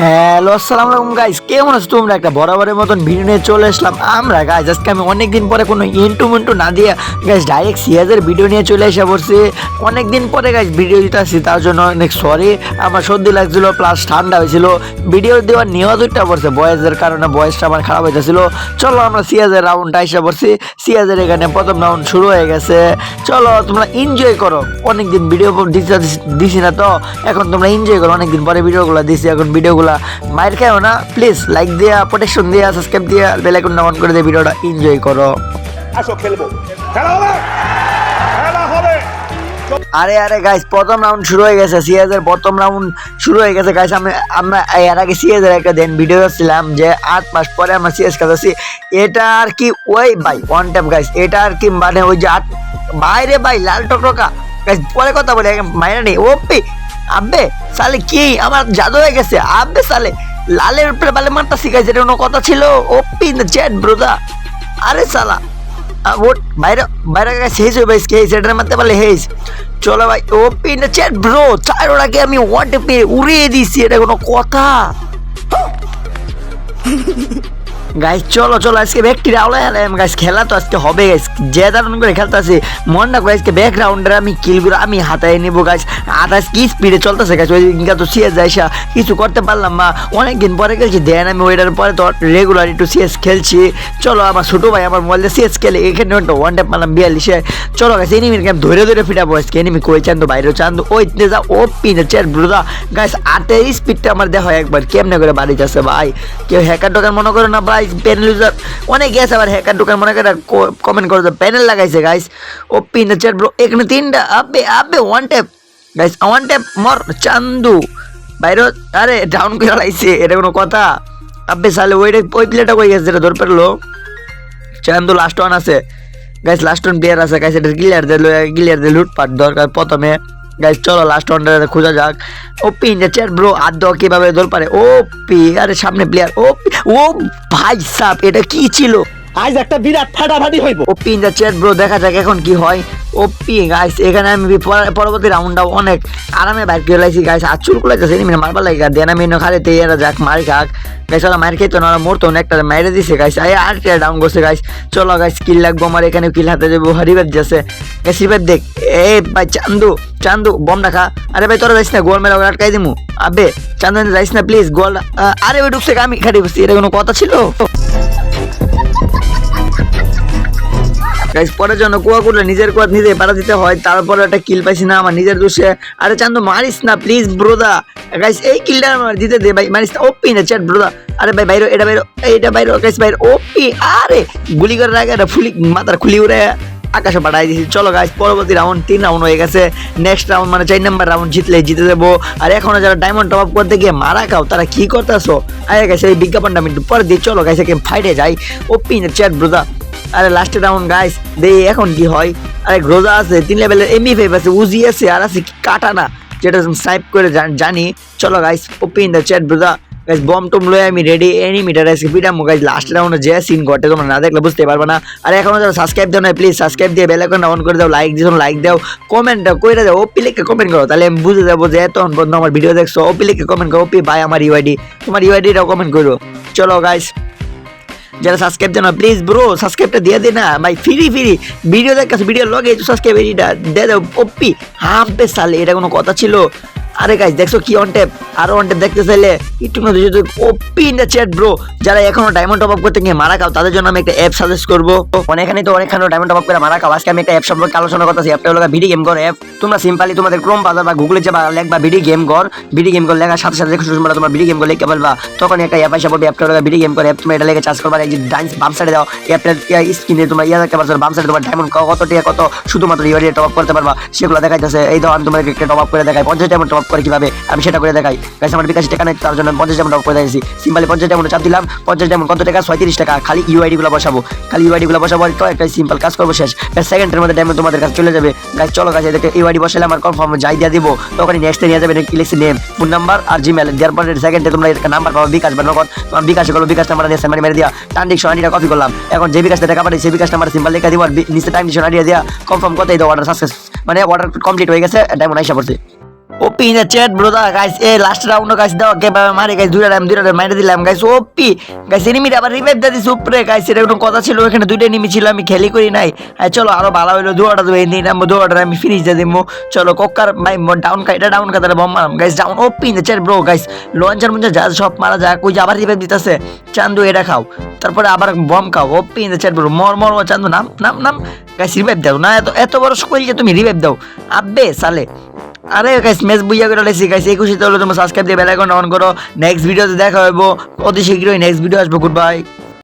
Hello আসসালামু আলাইকুম guys কেমন আছো তোমরা? একটা বরাবরের মতন ভিডিও নিয়ে চলে আসলাম আমরা গাইস আজকে আমি অনেকদিন পরে কোনো ইন্টু মিন্টু না দিয়ে গাইস ডাইরেক্ট সিয়াজের ভিডিও নিয়ে চলে এসে পড়ছি। অনেকদিন পরে গাইস ভিডিও দিতে আসছি, তার জন্য অনেক সরি আমার সর্দি লাগছিল প্লাস ঠান্ডা হয়েছিল। ভিডিও দেওয়ার নিয়ত উঠটা পড়ছে, বয়সের কারণে বয়সটা আমার খারাপ হয়েছিল চলো আমরা সিয়াজের রাউন্ডটা এসে পড়ছি। সিয়াজের এখানে প্রথম রাউন্ড শুরু হয়ে গেছে। চলো, তোমরা এনজয় করো। অনেকদিন ভিডিও দিছি না তো। এখন তোমরা এনজয় করো। অনেকদিন পরে ভিডিওগুলো দিছি, এখন ভিডিওগুলো মায়ের খাও না? প্লিজ লাইক দিয়া প্রোটেকশন দিয়া সাবস্ক্রাইব দিয়া বেল আইকন অন করে দিয়ে ভিডিওটা এনজয় করো। আসো খেলব। খেলা হবে! আরে আরে গাইস প্রথম রাউন্ড শুরু হয়ে গেছে সিএস এর প্রথম রাউন্ড শুরু হয়ে গেছে গাইস আমরা আমরা এর আগে সিএস এর একটা দেন ভিডিও ছিলাম যে আট মাস পরে আমরা সিএস খেলতেছি। এটা আর কি ওই ভাই ওয়ান ট্যাপ গাইস এটা আর কি মানে ওই যে আট বাইরে ভাই লাল টকটকা। গাইস পরে কথা বলে মাইনা নেই। ওপি আব্বে, সালে কি আমার জাদু হয়ে গেছে? আব্বে, সালে লালের উপরে বালে মারতা শিখাইছে, এটা কোনো কথা ছিল? ওপি ইন দ্য চ্যাট, ব্রোদা। আরে সালা ওট, বাইরে বাইরে হেস হয়ে ভাই হেস এটার মারতে পারলে হেস চলো ভাই, ও পিন চ্যাট, ব্রো, চার ওটাকে আমি ওয়াটে পেয়ে উড়িয়ে দিছি এটা কোনো কথা। গাইস চলো চলো, আজকে ব্যক্তি রাউলে হেলাম গাইস খেলা তো আজকে হবে গাইস যে দারুণ করে খেলতে আছে মন না আজকে ব্যাক রাউন্ডের আমি কিলগুলো আমি হাতায় নিবো গাইস আঠাশ কি স্পিডে চলতেছে গাইস ওই দিনকে তো সিএস যাইসা কিছু করতে পারলাম না। অনেকদিন পরে খেলছি দেন আমি ওইটার পরে তো রেগুলার একটু সিএস খেলছি। চলো, আমার ছোটো ভাই আমার মোবাইলে সিএস খেলে, এখানে ওয়ান ট্যাপ মারলাম, বিয়াল্লিশে চলো গাইস এনিমির ক্যাম্প ধরে ধরে ফিটাবো আজকে। এনিমি কই? চান্দু, বাইরে চান্দু। ওই যা ও পিনে চেয়ার ব্রুদা। গাইস আটের স্পিডটা আমার দেখো একবার, কেমনে করে বাড়ি যাচ্ছে ভাই? কেউ হ্যাকার টোকার মনে করে না ভাই? প্যানেল ইউজার অনেক গেছে আবার হ্যাকার টোকার মনে করে কমেন্ট করে প্যানেল লাগাইছে গাইস ও পিনে চেয়ার ব্রো এখানে তিনটা। আবে আবে one tap guys one tap মর, চান্দু। বাইরে, আরে ডাউন করে লাইছে, এটা কোনো কথা। আবে সালে ওইটা ওই প্লেটা কই গেছে যেটা ধর পেল চান্দু লাস্ট ওয়ান আছে। গাইস লাস্ট ওয়ান প্লেয়ার আছে গাইস এটা ক্লিয়ার দিল ক্লিয়ার দিয়ে লুটপাট দরকার প্রথমে। গাইস চলো লাস্ট ওয়ানটা খোঁজা যাক। ও পি চ্যাট ব্রো আর দাও কীভাবে দৌড় পারে? ওপি আরে সামনে প্লেয়ার ও পি- ও ভাই সাপ এটা কি ছিল? আজ একটা বিরাট ফাটাফাটি হইব। O P the chat bro দেখা যাক এখন কি হয়। ও পি গাইস এখানে আমি পর- পরবর্তী রাউন্ডটাও অনেক আরামে বাইর করে লাইছি গাইস আর চুল কুলাই যাচ্ছে মানে মারবার লাগে। দেন আমি খালি তে যাক, মারি খাক। গাইস ওরা মার খেতো না মরতো না, একটা মাইরে দিছে গাইস আই আর কে ডাউন করছে গাইস চলো গাইস কিল লাগবো, আমার এখানে কিল হাতে যাব। হারিবার যাচ্ছে। গাইস দেখ। এ, ভাই, চান্দু চান্দু, বম রাখা। আরে, ভাই, তোরা যাইস না, গোল মেলা আটকাই দিমু। আবে, চান্দু, যাইস না প্লিজ গোল আরে ওই ঢুকছে আমি খাটি বসছি, এটা কোনো কথা ছিল? গাইস পরের জন্য কুয়া করলে নিজের কুয়া নিজে পাড়া দিতে হয়, তারপরে একটা কিল পাইছি না আমার নিজের দোষে। আরে চান্দু, মারিস না প্লিজ ব্রোদা গাইস এই কিলটা আমার দিতে দে ভাই, মারিস না ওপি না চ্যাট ব্রোদা আরে ভাই, বাইরে, এটা বাইরে, এইটা বাইরে গাইস বাইরে ওপি আরে, গুলি করে রাখে এটা ফুলি মাথার খুলি উড়ে আকাশে পাঠাই দিয়েছি। চলো গাইস পরবর্তী রাউন্ড তিন রাউন্ড হয়ে গেছে। নেক্সট রাউন্ড মানে চার নাম্বার রাউন্ড জিতলে জিতে দেবো। আর এখনও যারা ডায়মন্ড টপ আপ করতে গিয়ে মারা খাও, তারা কি করতেছো? আরে গেছে এই বিজ্ঞাপনটা আমি একটু পরে দিই। চলো গাইছে ফাইটে যাই। না চ্যাট ব্রোদা আরে লাস্টে রাউন্ড গাইস দেই, এখন কি হয়? আরে গ্রোজা আছে, তিন লেভেলের এমবি ফাইভ আছে উজি আছে, আর আছে কাটানা যেটা সাইপ করে জানি চলো guys OP in the chat ব্রোদা guys bomb টম লয়ে আমি রেডি এনিমিটার আজকে পিটামো গাইস লাস্ট রাউন্ডে যে সিন ঘটে, তোমরা না দেখলে বুঝতে পারবে না। আর এখনও যারা সাবস্ক্রাইব দাও না প্লিজ সাবস্ক্রাইব দিয়ে বেল আইকনটা অন করে দাও লাইক দিও লাইক দাও। কমেন্ট কইরা দাও ওপি লিখে কমেন্ট করো, তাহলে আমি বুঝে যাব যে এত বন্ধু আমার ভিডিও দেখছ। ওপি লিখে কমেন্ট করো ওপি ভাই আমার ইউআইডি তোমার ইউআইডিটাও কমেন্ট করো। চলো গাইস যারা সাবস্ক্রাইব দেন প্লিজ ব্রো সাবস্ক্রাইবটা দিয়ে দে না। ভাই ফ্রি ফ্রি ভিডিও দেখ ভিডিও লগে সাবস্ক্রাইব এটা দিয়ে দাও হাফ বে সালে এটা কোনো কথা ছিল? আরে গাইস দেখছ কি অন ট্যাপ আরও অন ট্যাপ দেখতে চাইলে একটু যদি OP in the chat bro যারা এখনও ডায়মন্ড টপ আপ করতে গিয়ে মারা খাও, তাদের জন্য আমি একটা অ্যাপ সাজেস্ট করব। অনেকখানে তো অনেকখানে ডায়মন্ড টপ আপ করে মারা খাও। আজকে আমি একটা অ্যাপ সম্পর্কে আলোচনা করতেছি। অ্যাপটা হলো ভিডি গেম কর অ্যাপ তোমরা সিম্পলি তোমাদের ক্রোম বাজার বা গুগলে যাবা, লেখবা ভিডি গেম কর ভিডি গেম কর লেখার সাথে সাথে দেখো তোমরা তোমার ভিডি গেম কর লিখতে পারবা। তখন একটা অ্যাপ আসা পড়বে অ্যাপটা হলো ভিডি গেম কর অ্যাপ তুমি এটা লেগে চার্জ করবা, এই যে ডান্স বাম সাইডে দাও অ্যাপটা স্ক্রিনে তোমরা ইয়া দেখতে পারছ, বাম সাইডে তোমার ডায়মন্ড কত টাকা, কত, শুধুমাত্র ইউআইডি টপ আপ করতে পারবা। সেগুলো দেখাইতেছে। এই দাও, আমি তোমাকে একটা টপ আপ করে দেখাই। পঞ্চাশ ডায়মন্ড টপ আপ করে কীভাবে? আমি সেটা করে দেখাই। গাইস আমার বিকাশ টাকা নেই তার জন্য পঞ্চাশ ডায়মন্ড আপ করে দিয়েছি। সিম্পলি পঞ্চাশ ডায়মন্ড চাপ দিলাম, পঞ্চাশ ডায়মন্ড কত টাকা? ছয়ত্রিশ টাকা। খালি ইউআইডি গুলো বসাবো। খালি ইউআইডি গুলো বসাবো আর একটা সিম্পল কাজ করব শেষ। সেকেন্ডের মধ্যে ডায়মন্ড তোমাদের কাছে চলে যাবে। গাইস চলো গাছ এদেরকে ইউআইডি বসালে আমার কনফার্ম যাই দিয়ে দিব। তখন নেক্সটে নিয়ে যাবে লিখছি নেম ফোন নাম্বার আর জিমেল দেওয়ার পরে সেকেন্ডে তোমরা একটা নাম্বার পাবো বিকাশ বা নগদ। তোমার বিকাশ করল বিকাশ নাম্বার নিয়ে সেমারি মেরে দিয়া। টান ডিকশন আইডিটা কপি করলাম। এখন যে বিকাশটা টাকা পাঠাই সেই বিকাশ নাম্বার সিম্পল লিখে দিব আর নিচে টাইম ডিকশন আইডিয়া দিয়া কনফার্ম করতেই দাও অর্ডার সাকসেস মানে অর্ডার কমপ্লিট হয়ে গেছে ডায়মন্ড আইসা পড়ছে। ওপি ইন দ্য চ্যাট ব্রোদা গাইস এ লাস্ট রাউন্ড গাইস দাও কে ভাবে মারি গাইস দুইটা টাইম দুইটা মাইরে দিলাম গাইস ওপি গাইস এনিমিটা আবার রিভাইভ দিয়ে দিছে উপরে গাইস এটা কোনো কথা ছিল এখানে দুইটা এনিমি ছিল আমি খেলি করি নাই। চলো আরও ভালো হইল দুয়াটা দুই নিয়ে নামবো দুয়াটা আমি ফিনিশ দিয়ে দিবো চলো কোক্কার ভাই ডাউন কা এটা ডাউন কাতারে bomb মারাম। Guys down OP in the chat bro guys launcher মঞ্চার যা সব মারা যায় কই যে আবার রিভাইভ দিতেছে চান্দু এটা খাও। তারপরে আবার বম খাও OP in the chat bro মর মর, চান্দু নাম নাম নাম। গাইস রিভাইভ দাও না এত এত বড় সকল যে তুমি রিভাইভ দাও। আব্বে সালে আরে গাইস ম্যাচ বুইয়া করে লাইছি। গাইস এই খুশিতে হলো তোমরা সাবস্ক্রাইব দিয়ে বেল আইকন অন করো। নেক্সট ভিডিওতে দেখা হইব। অতি শীঘ্রই নেক্সট ভিডিও আসব। Good bye